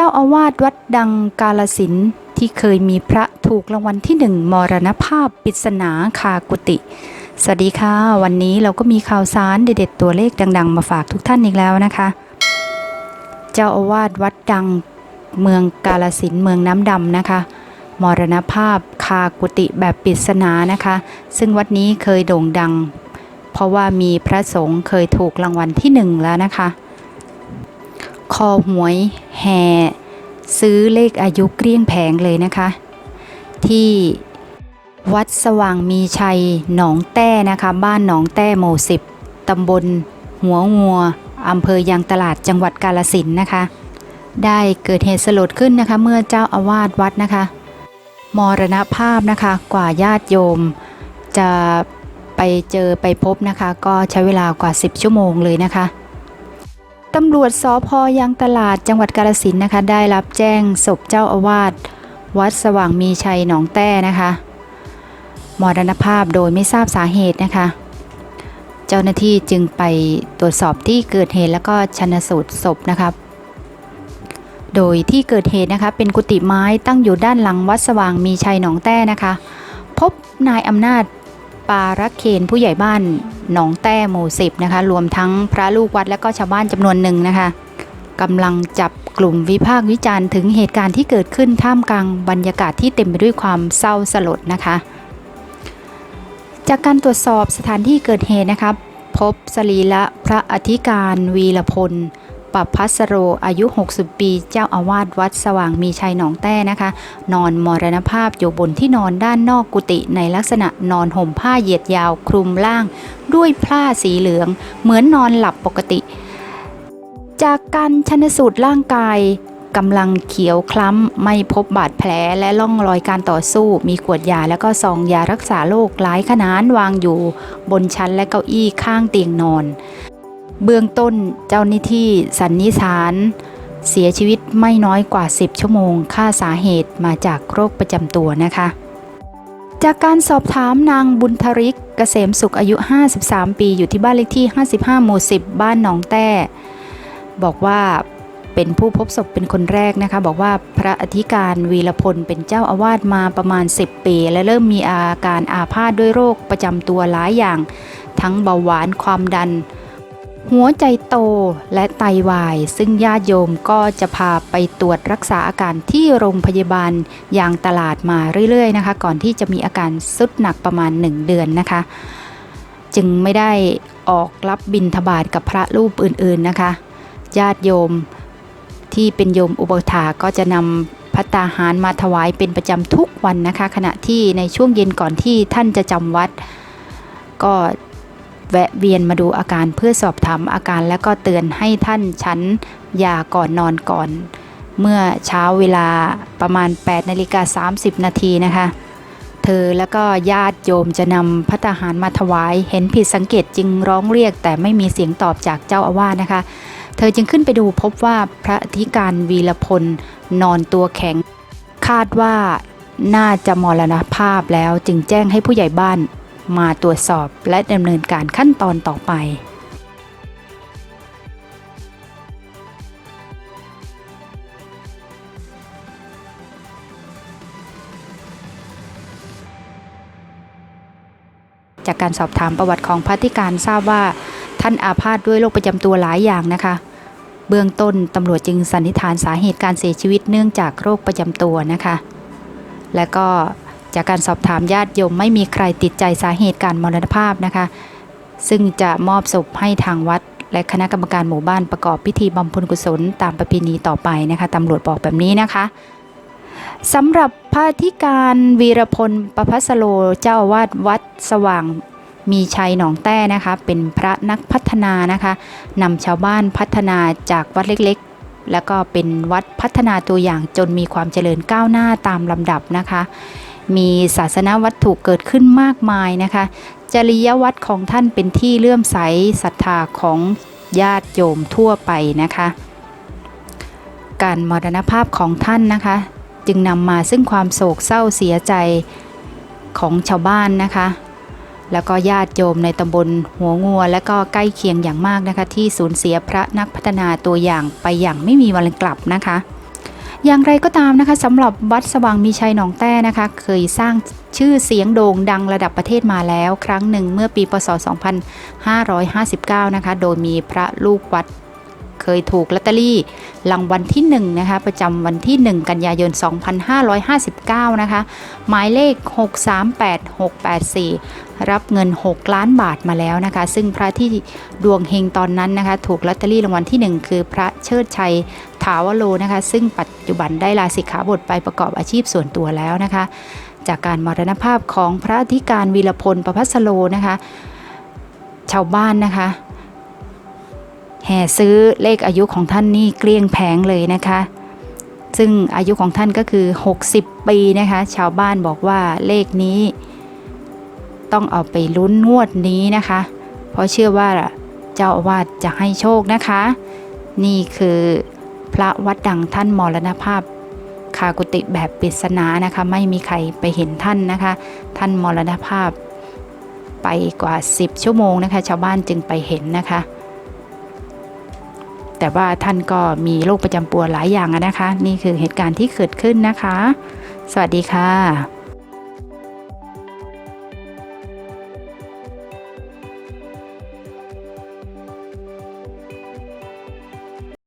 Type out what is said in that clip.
จ้าอาวาสวัดดังกาลสินที่เคยมีพระถูกรางวัลที่หนึ่งมรณภาพปริศนาคากุติ สวัสดีค่ะ วันนี้เราก็มีข่าวสารเด็ดๆตัวเลขดัง ๆ มาฝากทุกท่านอีกแล้วนะคะ เจ้าอาวาสวัดดังเมืองกาลสินเมืองน้ำดำนะคะ มรณภาพคากุติแบบปริศนานะคะ ซึ่งวัดนี้เคยโด่งดัง เพราะว่ามีพระสงฆ์เคยถูกรางวัลที่หนึ่งแล้วนะคะ อหวยแห่ซื้อเลขอายุเกลี้ยงแผงเลยนะคะ ที่วัดสว่างมีชัยหนองแต้นะคะ บ้านหนองแต้หมู่สิบตำบล หัวงัวอำเภอยางตลาดจังหวัดกาลสินนะคะ ได้เกิดเหตุสลดขึ้นนะคะ เมื่อเจ้าอาวาสวัดนะคะ มรณภาพนะคะกว่าญาติโยม จะไปเจอไปพบนะคะ ก็ใช้เวลากว่า 10 ชั่วโมงเลยนะคะ ตำรวจสพยางตลาดจังหวัดกาฬสินนะคะ ได้รับแจ้งศพเจ้าอาวาสวัดสว่างมีชัยหนองแต้นะคะมรณภาพโดยไม่ทราบสาเหตุนะคะ เจ้าหน้าที่จึงไปตรวจสอบที่เกิดเหตุแล้วก็ชันสูตรศพนะคะโดยที่เกิดเหตุนะคะเป็นกุฏิไม้ตั้งอยู่ด้านหลังวัดสว่างมีชัยหนองแต้นะคะ พบนายอำนาจ ปารักเคนผู้ใหญ่บ้านหนองแต้หมู่สิบนะคะ รวมทั้งพระลูกวัดและก็ชาวบ้านจำนวนหนึ่งนะคะกำลังจับกลุ่มวิพากษ์วิจารณ์ถึงเหตุการณ์ที่เกิดขึ้นท่ามกลางบรรยากาศที่เต็มไปด้วยความเศร้าสลดนะคะ จากการตรวจสอบสถานที่เกิดเหตุนะคะ พบสรีระพระอธิการวีรพล ปัพัสโรอายุ 60 ปี เจ้าอาวาสวัดสว่างมีชัยหนองแต้นะคะ นอนมรณภาพอยู่บนที่นอนด้านนอกกุฏิในลักษณะนอนห่มผ้าเหยียดยาวคลุมล่าง ด้วยผ้าสีเหลือง เหมือนนอนหลับปกติ จากการชนสูตรร่างกายกำลังเขียวคล้ำ ไม่พบบาดแผลและร่องรอยการต่อสู้ มีขวดยาและก็ซองยารักษาโรคหลายขนาดวางอยู่ บนชั้นและเก้าอี้ข้างเตียงนอน เบื้องต้นเจ้าหน้าที่สันนิษฐาน เสียชีวิตไม่น้อยกว่า 10 ชั่วโมง ค่าสาเหตุมาจากโรคประจำตัวนะคะ จากการสอบถามนางบุญทริกเกษมสุขอายุ 53 ปีอยู่ที่บ้านเลขที่ 55 หมู่ 10 บ้านหนองแต้ บอกว่าเป็นผู้พบศพเป็นคนแรกนะคะ บอกว่าพระอธิการวีรพลเป็นเจ้าอาวาสมาประมาณ 10 ปี และเริ่มมีอาการอาพาธด้วยโรคประจำตัวหลายอย่าง ทั้งเบาหวานความดัน หัวใจโตและไตวาย ซึ่งญาติโยมก็จะพาไปตรวจรักษาอาการที่โรงพยาบาลยางตลาดมาเรื่อยๆนะคะ ก่อนที่จะมีอาการสุดหนักประมาณ 1 เดือนนะคะ จึงไม่ได้ออกรับบิณฑบาตกับพระรูปอื่นๆนะคะ ญาติโยมที่เป็นโยมอุปถาก็จะนำพัตตาหารมาถวายเป็นประจำทุกวันนะคะ ขณะที่ในช่วงเย็นก่อนที่ท่านจะจำวัด ก็ แวะเวียนมาดูอาการเพื่อสอบถามอาการและก็เตือนให้ท่านฉันยาก่อนนอนก่อน เมื่อเช้าเวลาประมาณ8นาฬิกา30 นาทีนะคะ เธอแล้วก็ญาติโยมจะนำพัตตาหารมาถวาย เห็นผิดสังเกตจึงร้องเรียก แต่ไม่มีเสียงตอบจากเจ้าอาวาสนะคะ เธอจึงขึ้นไปดูพบว่าพระธิการวีรพลนอนตัวแข็ง คาดว่าน่าจะมรณภาพแล้วจึงแจ้งให้ผู้ใหญ่บ้าน มาตรวจสอบและดำเนินการขั้นตอนต่อไปจากการสอบถามประวัติของพระธิการทราบว่า ท่านอาพาธด้วยโรคประจำตัวหลายอย่างนะคะ เบื้องต้นตำรวจจึงสันนิษฐานสาเหตุการเสียชีวิตเนื่องจากโรคประจำตัวนะคะ และก็ จากการสอบถามญาติโยมไม่มีใครติดใจสาเหตุการมรณภาพนะคะ ซึ่งจะมอบศพให้ทางวัด และคณะกรรมการหมู่บ้านประกอบพิธีบำเพ็ญกุศลตามประเพณีต่อไปนะคะตำรวจบอกแบบนี้นะคะสำหรับพระธิการวีรพลประพัสโลเจ้าอาวาสวัดสว่างมีชัยหนองแต้นะคะ เป็นพระนักพัฒนานะคะนำชาวบ้านพัฒนาจากวัดเล็กๆ แล้วก็เป็นวัดพัฒนาตัวอย่างจนมีความเจริญก้าวหน้าตามลำดับนะคะ มีศาสนวัตถุเกิดขึ้นมากมายนะคะ จริยวัตรของท่านเป็นที่เลื่อมใสศรัทธาของญาติโยมทั่วไปนะคะ การมรณภาพของท่านนะคะ จึงนำมาซึ่งความโศกเศร้าเสียใจของชาวบ้านนะคะ แล้วก็ญาติโยมในตำบลหัวงัว และก็ใกล้เคียงอย่างมากนะคะ ที่สูญเสียพระนักพัฒนาตัวอย่างไปอย่างไม่มีวันกลับนะคะ อย่างไรก็ตามนะคะสำหรับวัดสว่างมีชัยหนองแต้นะคะ เคยสร้างชื่อเสียงโด่งดังระดับประเทศมาแล้ว ครั้งหนึ่งเมื่อปีพศ 2559 นะคะ โดยมีพระลูกวัด ยถูกลอตเตอรี่รางวัลที่1นะคะประจำวันที่ 1 กันยายน 2559 นะคะ หมายเลข 638684 รับเงิน 6 ล้านบาทมาแล้วนะคะ ซึ่งพระที่ดวงเฮงตอนนั้นนะคะ ถูกลอตเตอรี่รางวัลที่ 1 คือพระเชิดชัยถาวโลนะคะ ซึ่งปัจจุบันได้ลาสิกขาบทไปประกอบอาชีพส่วนตัวแล้วนะคะ จากการมรณภาพของพระธิการวีรพลประพัสโลนะคะ ชาวบ้านนะคะ แห่ซื้อเลขอายุของท่านนี่เกลี้ยงแผงเลยนะคะ ซึ่งอายุของท่านก็คือ 60 ปีนะคะ ชาวบ้านบอกว่าเลขนี้ ต้องเอาไปลุ้นงวดนี้นะคะ เพราะเชื่อว่าเจ้าอาวาสจะให้โชคนะคะ นี่คือพระวัดดังท่านมรณภาพคากุติแบบปริศนานะคะ ไม่มีใครไปเห็นท่านนะคะ ท่านมรณภาพไปกว่า 10 ชั่วโมงนะคะ ชาวบ้านจึงไปเห็นนะคะ แต่ว่าท่านก็มีโรคประจำตัวหลายอย่างนะคะ นี่คือเหตุการณ์ที่เกิดขึ้นนะคะ สวัสดีค่ะ